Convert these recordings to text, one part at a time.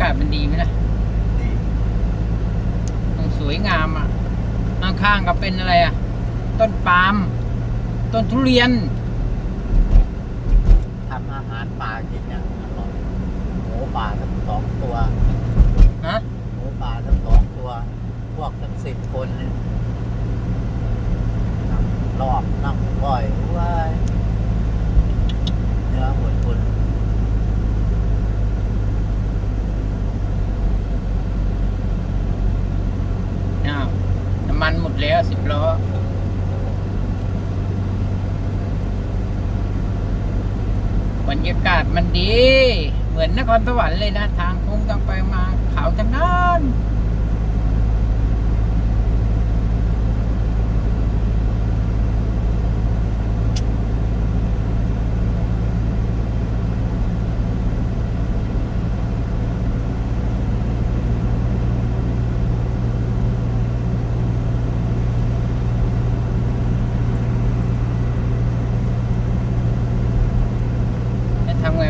ากาศมันดีไหมล่ะดีมันสวยงามอะข้างๆก็เป็นอะไรอะ ต้นปาล์มต้นทุเรียนทำอาหารป่ากินเนี่ยอร่อยหมูป่าทั้งสองตัวฮะหมูป่าทั้งสองตัว พวกทั้งสิบคนเนี่ยนั่งรอบนั่งก้อยว้ายเนื้อหมดคน อ้าวน้ำมันหมดแล้วสิบล้อบรรยากาศมันดี เหมือนนครสวรรค์เลยนะ ทางโค้งต้องไปมาเขาทั้งนั้น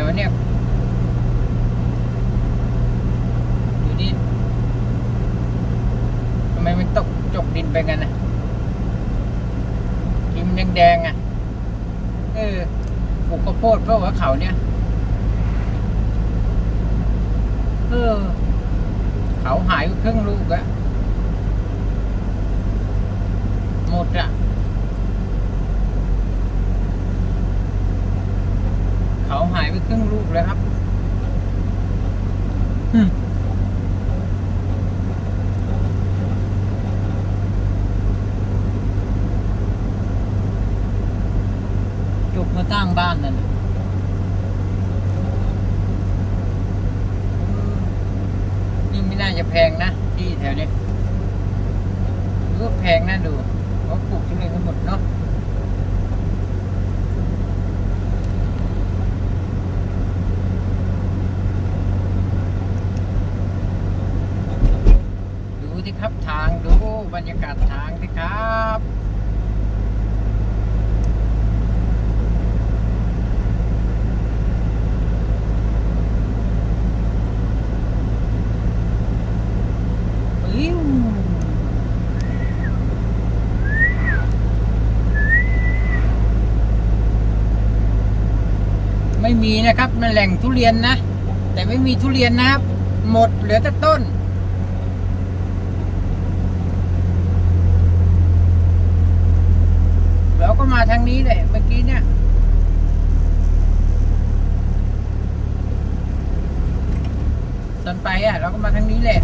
จะเนี่ยอยู่นี่ทำไมมันตกจกดินไปกันนะกิมแดงๆอะเออปลูกข้าวโพดเพราะว่าเขาเนี่ยเออเขาหายครึ่งลูกอะหมดอะ เขาหาย ไปครึ่งลูกแล้วครับอืมจุกมาตั้งบ้านนั่นน่ะอืมนี่ไม่น่าจะแพงนะ ที่แถวนี้หรือว่าแพงน่าดูเพราะปลูกทุเรียนกันหมดเนาะ ที่ครับทางดูบรรยากาศทางที่ครับไม่มีนะครับมันแหล่งทุเรียนนะ แต่ไม่มีทุเรียนนะครับ หมดเหลือแต่ต้น เราก็มาทาง นี้แหละเมื่อกี้เนี่ยตอนไปอะ เราก็มาทางนี้แหละ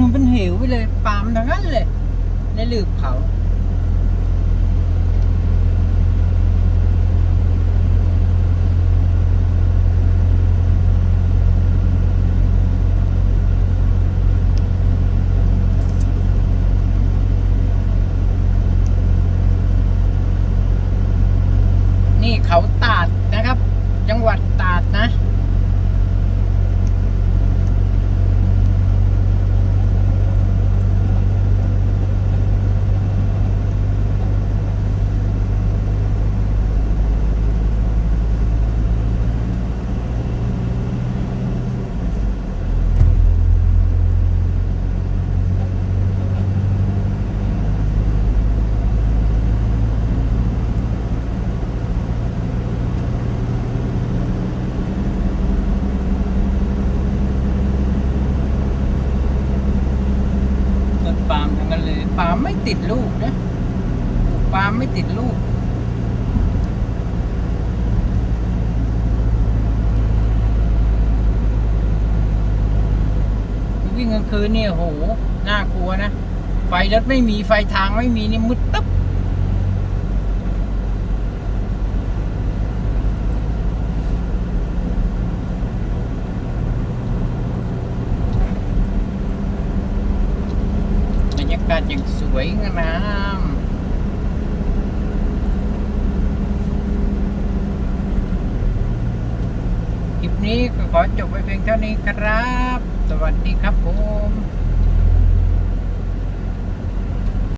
มันเป็นเหวไปเลยปามทั้งนั้นเลยในหลืบเขานี่เขาตาดนะครับ จังหวัดตาดนะ ต้นปาล์มทั้งนั้นเลย ปาล์มไม่ติดลูกนะปลูกปาล์มไม่ติดลูก วิ่งกลางคืนเนี่ยโห น่ากลัวนะ ไฟรถไม่มีไฟทางไม่มีนี่มืดตึ๊บบรรยากากาศอย่างสวยงามคลิปนี้ก็ขอจบไปเพียงเท่านี้ครับ สวัสดีครับผม